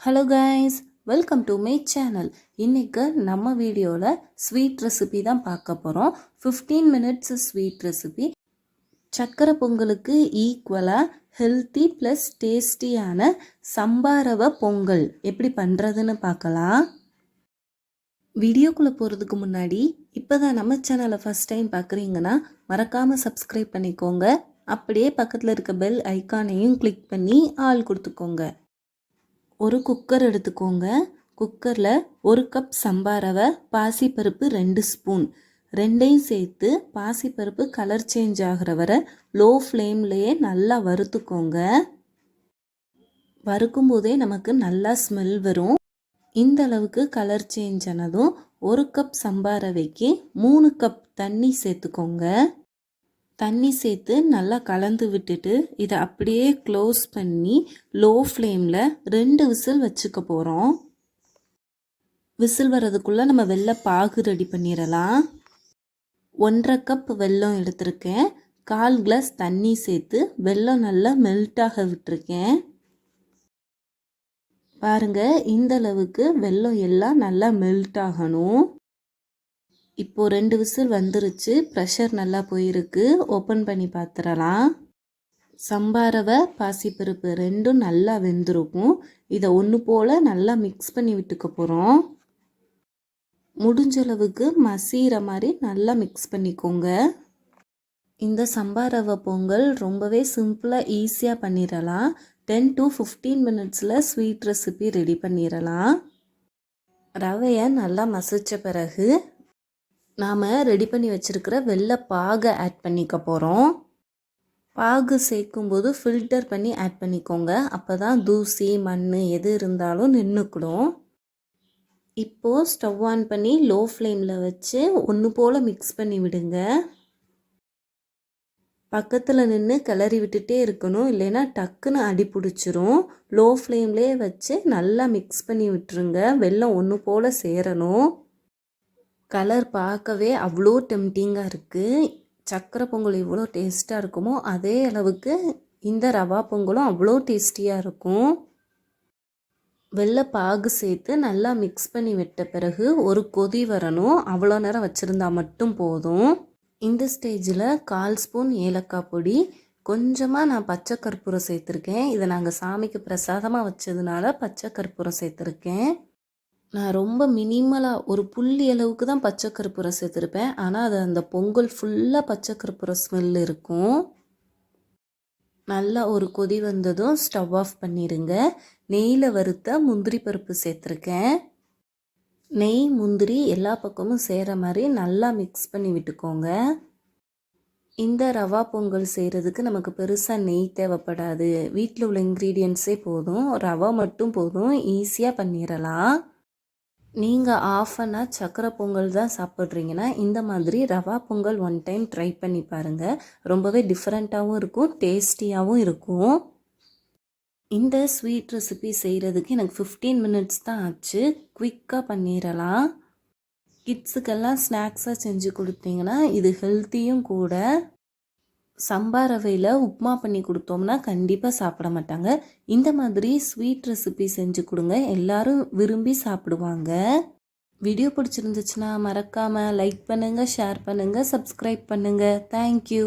Hello guys welcome to my channel இன்றைக்கு நம்ம வீடியோவில் ஸ்வீட் ரெசிபி தான் பார்க்க போகிறோம் ஃபிஃப்டீன் மினிட்ஸ் ஸ்வீட் ரெசிபி சக்கரை பொங்கலுக்கு ஈக்குவலாக ஹெல்த்தி ப்ளஸ் டேஸ்டியான சம்பாரவ பொங்கல் எப்படி பண்ணுறதுன்னு பார்க்கலாம். வீடியோக்குள்ளே போகிறதுக்கு முன்னாடி இப்போ தான் நம்ம சேனலை ஃபஸ்ட் டைம் பார்க்குறீங்கன்னா மறக்காமல் சப்ஸ்கிரைப் பண்ணிக்கோங்க. அப்படியே பக்கத்தில் இருக்க பெல் ஐக்கானையும் கிளிக் பண்ணி ஆள் கொடுத்துக்கோங்க. ஒரு குக்கர் எடுத்துக்கோங்க. குக்கரில் ஒரு கப் சம்பா ரவை பாசிப்பருப்பு ரெண்டு ஸ்பூன். ரெண்டையும் சேர்த்து பாசிப்பருப்பு கலர் சேஞ்ச் ஆகிற வரை லோ ஃப்ளேம்லேயே நல்லா வறுத்துக்கோங்க. வறுக்கும் போதே நமக்கு நல்லா ஸ்மெல் வரும். இந்த அளவுக்கு கலர் சேஞ்ச் ஆனதும் ஒரு கப் சம்பா ரவைக்கு மூணு கப் தண்ணி சேர்த்துக்கோங்க. தண்ணி சேர்த்து நல்லா கலந்து விட்டுட்டு இதை அப்படியே க்ளோஸ் பண்ணி லோ ஃப்ளேமில் ரெண்டு விசில் வச்சுக்க போகிறோம் விசில் வர்றதுக்குள்ளே நம்ம வெள்ளை பாகு ரெடி பண்ணிடலாம். ஒன்றரை கப் வெல்லம் எடுத்திருக்கேன். கால் கிளாஸ் தண்ணி சேர்த்து வெல்லம் நல்லா மெல்ட்டாக விட்டுருக்கேன். பாருங்கள் இந்த அளவுக்கு வெல்லம் எல்லாம் நல்லா மெல்ட் ஆகணும். இப்போது ரெண்டு விசில் வந்துருச்சு. ப்ரெஷர் நல்லா போயிருக்கு. ஓப்பன் பண்ணி பார்த்துடலாம் சம்பாரவை பாசிப்பருப்பு ரெண்டும் நல்லா வெந்திருக்கும். இதை ஒன்று போல் நல்லா மிக்ஸ் பண்ணி விட்டுக்க போகிறோம் முடிஞ்சளவுக்கு மசிகிற மாதிரி நல்லா மிக்ஸ் பண்ணிக்கோங்க. இந்த சம்பாரவை பொங்கல் ரொம்பவே சிம்பிளாக ஈஸியாக பண்ணிடலாம் டென் டு ஃபிஃப்டீன் மினிட்ஸில் ஸ்வீட் ரெசிபி ரெடி பண்ணிடலாம் ரவையை நல்லா மசித்த பிறகு நாம் ரெடி பண்ணி வச்சுருக்கிற வெள்ளை பாகை ஆட் பண்ணிக்க போகிறோம் பாகு சேர்க்கும்போது ஃபில்டர் பண்ணி ஆட் பண்ணிக்கோங்க. அப்போ தான் தூசி மண் எது இருந்தாலும் நின்றுக்கிடும் இப்போது ஸ்டவ் ஆன் பண்ணி லோ ஃப்ளேமில் வச்சு ஒன்று போல் மிக்ஸ் பண்ணி விடுங்க. பக்கத்தில் நின்று கிளறி விட்டுட்டே இருக்கணும். இல்லைன்னா டக்குன்னு அடி பிடிச்சிரும். லோ ஃப்ளேம்லேயே வச்சு நல்லா மிக்ஸ் பண்ணி விட்டுருங்க. வெள்ளம் ஒன்று போல் சேரணும். கலர் பார்க்கவே அவ்வளோ டெம்டிங்காக இருக்குது சக்கரை பொங்கல் எவ்வளோ டேஸ்ட்டாக இருக்குமோ அதே அளவுக்கு இந்த ரவா பொங்கலும் அவ்வளோ டேஸ்டியாக இருக்கும். வெள்ளை பாகு சேர்த்து நல்லா மிக்ஸ் பண்ணி விட்ட பிறகு ஒரு கொதி வரணும். அவ்வளோ நேரம் வச்சுருந்தா மட்டும் போதும். இந்த ஸ்டேஜில் கால் ஸ்பூன் ஏலக்காய் பொடி. கொஞ்சமாக நான் பச்சை கற்பூரம் சேர்த்துருக்கேன். இதை நாங்கள் சாமிக்கு பிரசாதமாக வச்சதுனால பச்சை கற்பூரம் சேர்த்துருக்கேன். நான் ரொம்ப மினிமலாக ஒரு புள்ளி அளவுக்கு தான் பச்சை கற்பூரம் சேர்த்துருப்பேன் ஆனால் அது அந்த பொங்கல் ஃபுல்லாக பச்சை கற்பூரம் ஸ்மெல் இருக்கும். நல்லா ஒரு கொதி வந்ததும் ஸ்டவ் ஆஃப் பண்ணிடுங்க நெய்யில் வறுத்த முந்திரி பருப்பு சேர்த்துருக்கேன். நெய் முந்திரி எல்லா பக்கமும் சேர மாதிரி நல்லா மிக்ஸ் பண்ணி விட்டுக்கோங்க. இந்த ரவா பொங்கல் செய்கிறதுக்கு நமக்கு பெருசாக நெய் தேவைப்படாது. வீட்டில் உள்ள இன்க்ரீடியன்ஸே போதும். ரவா மட்டும் போதும். ஈஸியாக பண்ணிடலாம் நீங்கள் ஆஃப் அன் சக்கரை பொங்கல் தான் சாப்பிட்றீங்கன்னா இந்த மாதிரி rava pongal one time try பண்ணி பாருங்கள் ரொம்பவே டிஃப்ரெண்ட்டாகவும் இருக்கும் டேஸ்டியாகவும் இருக்கும். இந்த ஸ்வீட் ரெசிபி செய்கிறதுக்கு எனக்கு ஃபிஃப்டீன் மினிட்ஸ் தான் ஆச்சு. குயிக்காக பண்ணிடலாம் கிட்ஸுக்கெல்லாம் ஸ்நாக்ஸாக செஞ்சு கொடுத்தீங்கன்னா இது ஹெல்த்தியும் கூட. சம்பா ரவையில் உப்மா பண்ணி கொடுத்தோம்னா கண்டிப்பாக சாப்பிட மாட்டாங்க. இந்த மாதிரி ஸ்வீட் ரெசிபி செஞ்சு கொடுங்க. எல்லாரும் விரும்பி சாப்பிடுவாங்க. வீடியோ பிடிச்சிருந்துச்சுன்னா மறக்காமல் லைக் பண்ணுங்கள் ஷேர் பண்ணுங்கள் சப்ஸ்கிரைப் பண்ணுங்கள் தேங்க்யூ